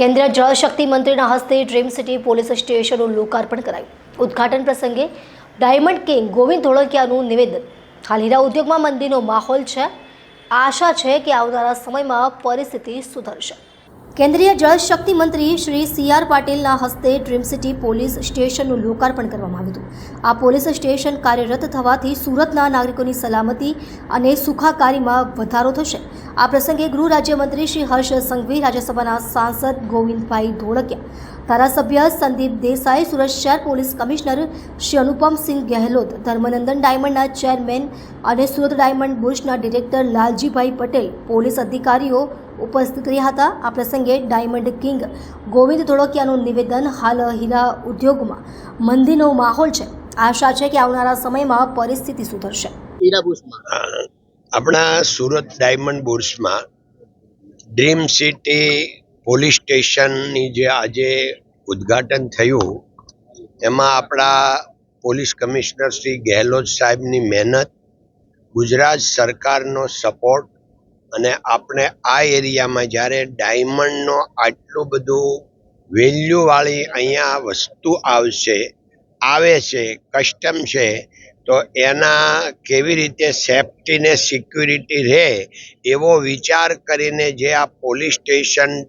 કેન્દ્રીય જળશક્તિ મંત્રીના હસ્તે dream city police સ્ટેશનનું લોકાર્પણ કરાયું. ઉદ્ઘાટન પ્રસંગે ડાયમંડ કિંગ ગોવિંદ ધોળકિયાનું નિવેદન. હાલ હીરા ઉદ્યોગમાં મંદીનો માહોલ છે. આશા છે કે આવનારા સમયમાં પરિસ્થિતિ સુધરશે. કેન્દ્રીય જળશક્તિ મંત્રી શ્રી સી આર પાટીલના હસ્તે ડ્રીમ સિટી પોલીસ સ્ટેશનનું લોકાર્પણ કરવામાં આવ્યું હતું. આ પોલીસ સ્ટેશન કાર્યરત થવાથી સુરતના નાગરિકોની સલામતી અને સુખાકારીમાં વધારો થશે. આ પ્રસંગે ગૃહ રાજ્યમંત્રી શ્રી હર્ષ સંઘવી, રાજ્યસભાના સાંસદ ગોવિંદભાઈ ધોળકિયા, ધારાસભ્ય સંદીપ દેસાઈ, સુરત શહેર પોલીસ કમિશનર શ્રી અનુપમસિંહ ગેહલોત, ધર્મનંદન ડાયમંડના ચેરમેન અને સુરત ડાયમંડ બુર્સના ડિરેક્ટર લાલજીભાઈ પટેલ પોલીસ અધિકારીઓ ઉપસ્થિત રહ્યા હતા. આ પ્રસંગે ડાયમંડ કિંગ ગોવિંદ ધોળકિયાનું નિવેદન હાલ હીરા ઉદ્યોગમાં મંદીનો માહોલ છે. આશા છે કે આવનારા સમયમાં પરિસ્થિતિ સુધરશે. આપણા સુરત ડાયમંડ બુર્સમાં ડ્રીમ સિટી પોલીસ સ્ટેશનની જે આજે ઉદ્ઘાટન થયું, એમાં આપણા પોલીસ કમિશનર શ્રી ગેહલોત સાહેબની મહેનત, ગુજરાત સરકારનો સપોર્ટ અને આપણે આ એરિયામાં જ્યારે ડાયમંડનો આટલું બધું વેલ્યુવાળી અહીંયા વસ્તુ આવશે, આવે છે, કસ્ટમ છે તો એના કેવી રીતે સેફટી ને સિક્યુરિટી રહે એવો વિચાર કરીને જે આ police station,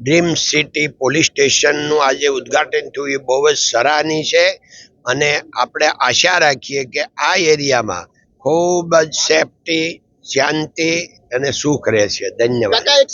dream city police સ્ટેશનનું આજે ઉદ્ઘાટન થયું, એ બહુ જ સરાહનીય છે. અને આપણે આશા રાખીએ કે આ એરિયામાં ખૂબ જ સેફટી શાંતિ અને સુખ રહેશે. ધન્યવાદ.